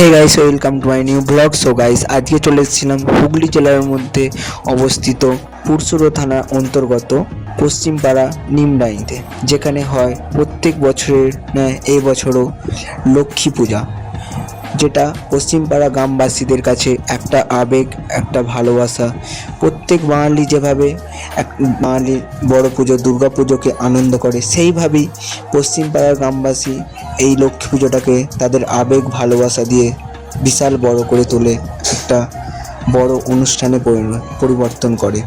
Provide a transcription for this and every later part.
Hey guys welcome to my new blog so guys আজকে চলে এসেছিলাম হুগলি জেলার মধ্যে অবস্থিত পুরসুরো থানার অন্তর্গত পশ্চিমপাড়া নিমডাইতে, যেখানে হয় প্রত্যেক বছরের ন্যায় এই বছরও লক্ষ্মী পূজা। যেটা পশ্চিমপাড়া গ্রামবাসীদের কাছে একটা আবেগ, একটা ভালোবাসা। প্রত্যেক বাঙালি যেভাবে এক বাঙালি বড় পুজো, দুর্গা পুজোকে আনন্দ করে, সেইভাবেই পশ্চিমপাড়ার গ্রামবাসী এই লক্ষ্মী পুজোটাকে তাদের আবেগ, ভালোবাসা দিয়ে বিশাল বড় করে তোলে, একটা বড় অনুষ্ঠানে পরিবর্তন করে।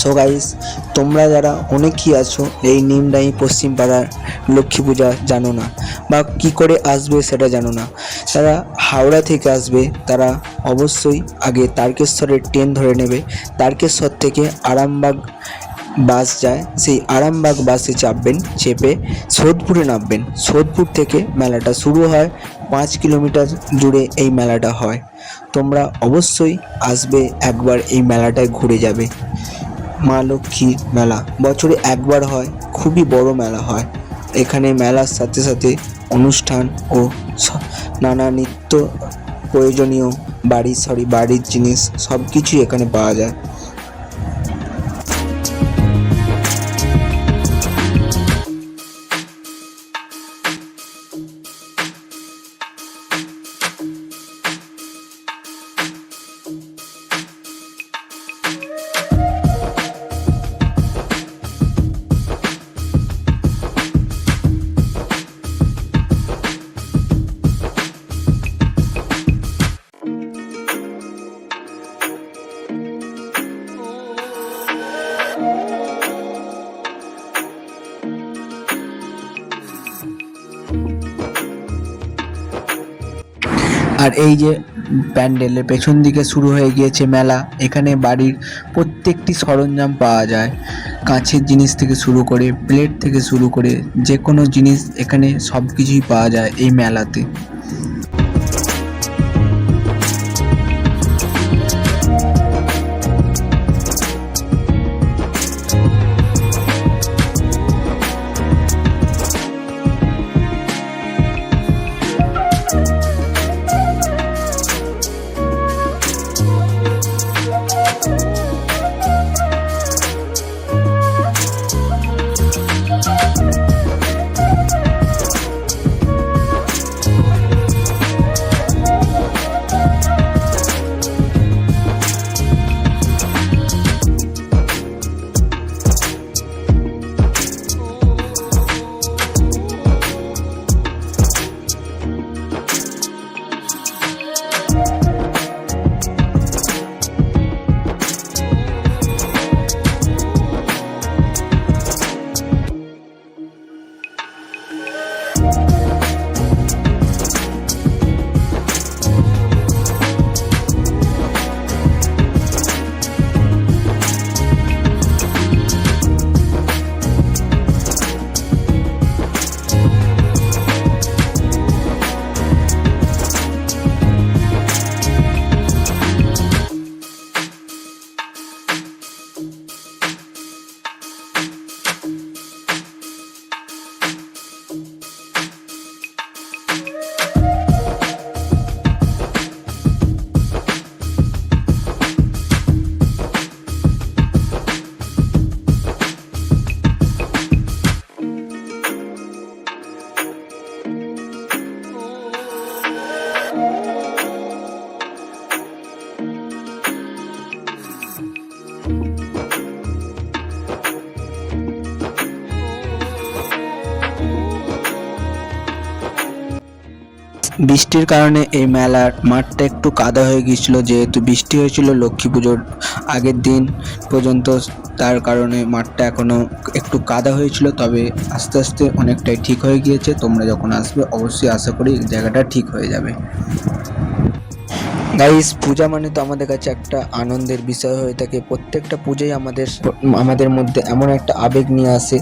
সো গাইস তোমরা যারা অনেকেই আছো, এই নিমডাই পশ্চিম পাড়ার লক্ষ্মী পূজা জানো না বা কি করে আসবে সেটা জানো না। তারা হাওড়া থেকে আসবে, তারা অবশ্যই আগে তারকেশ্বরের ট্রেন ধরে নেবে। তারকেশ্বর থেকে আরামবাগ বাস যায়। সেই আরামবাগ বাসে চাপবেন, চেপে সোদপুরে নামবেন। সোদপুর থেকে মেলাটা শুরু হয়, পাঁচ কিলোমিটার জুড়ে এই মেলাটা হয়। তোমরা অবশ্যই আসবে, একবার এই মেলাটায় ঘুরে যাবে। মা লক্ষ্মীর মেলা। বছরে একবার হয়, খুবই বড় মেলা হয়। এখানে মেলার সাথে সাথে অনুষ্ঠান ও নানা নিত্য প্রয়োজনীয় বাড়ির সরি, বাড়ির জিনিস সব কিছুই এখানে পাওয়া যায়। আর এই যে প্যান্ডেলের পেছন দিকে শুরু হয়ে গিয়েছে মেলা, এখানে বাড়ির প্রত্যেকটি সরঞ্জাম পাওয়া যায়। কাঁচের জিনিস থেকে শুরু করে প্লেট থেকে শুরু করে যে কোনো জিনিস এখানে সব কিছুই পাওয়া যায় এই মেলাতে। বৃষ্টির কারণে এই মেলার মাঠটা একটু কাদা হয়ে গিয়েছিল, যেহেতু বৃষ্টি হয়েছিল লক্ষ্মী পুজোর আগের দিন পর্যন্ত, তার কারণে মাঠটা এখনও একটু কাদা হয়েছিল, তবে আস্তে আস্তে অনেকটাই ঠিক হয়ে গিয়েছে। তোমরা যখন আসবে, অবশ্যই আশা করি জায়গাটা ঠিক হয়ে যাবে। গাইস পূজা মানে তো আমাদের কাছে একটা আনন্দের বিষয় হয়ে থাকে। প্রত্যেকটা পূজাই আমাদের আমাদের মধ্যে এমন একটা আবেগ নিয়ে আসে,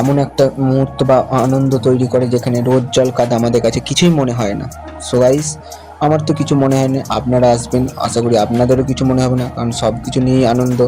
এমন একটা মুহূর্ত বা আনন্দ তৈরি করে যেখানে রোদ, জল, কাদা আমাদের কাছে কিছুই মনে হয় না। সো গাইস আমার তো কিছু মনে হয় না আপনারা আসবেন। আশা করি আপনাদেরও কিছু মনে হবে না, কারণ সব কিছু নিয়েই আনন্দ।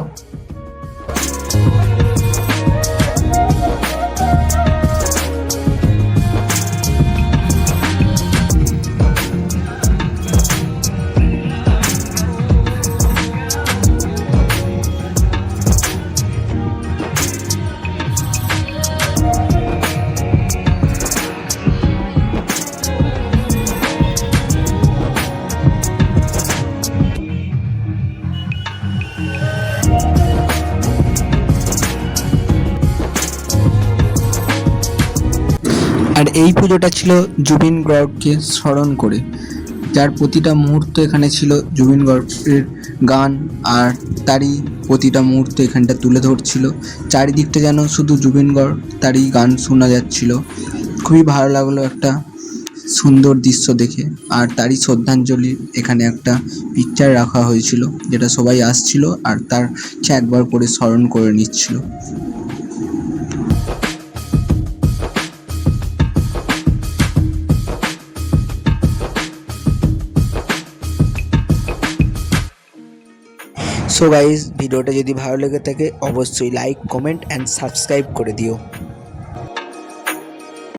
আর এই পুজোটা ছিল জুবিন গর্গকে স্মরণ করে, যার প্রতিটা মুহূর্ত এখানে ছিল জুবিন গর্গের গান, আর তারই প্রতিটা মুহূর্ত এখানটা তুলে ধরছিল। চারিদিকটা যেন শুধু জুবিন গর্গ তারই গান শোনা যাচ্ছিল। খুবই ভালো লাগল একটা সুন্দর দৃশ্য দেখে, আর তারই শ্রদ্ধাঞ্জলি এখানে একটা পিকচার রাখা হয়েছিল, যেটা সবাই আসছিল আর তার একবার করে স্মরণ করে নিচ্ছিল। সো গাইজ ভিডিওটা যদি ভালো লেগে থাকে অবশ্যই লাইক কমেন্ট অ্যান্ড সাবস্ক্রাইব করে দিও।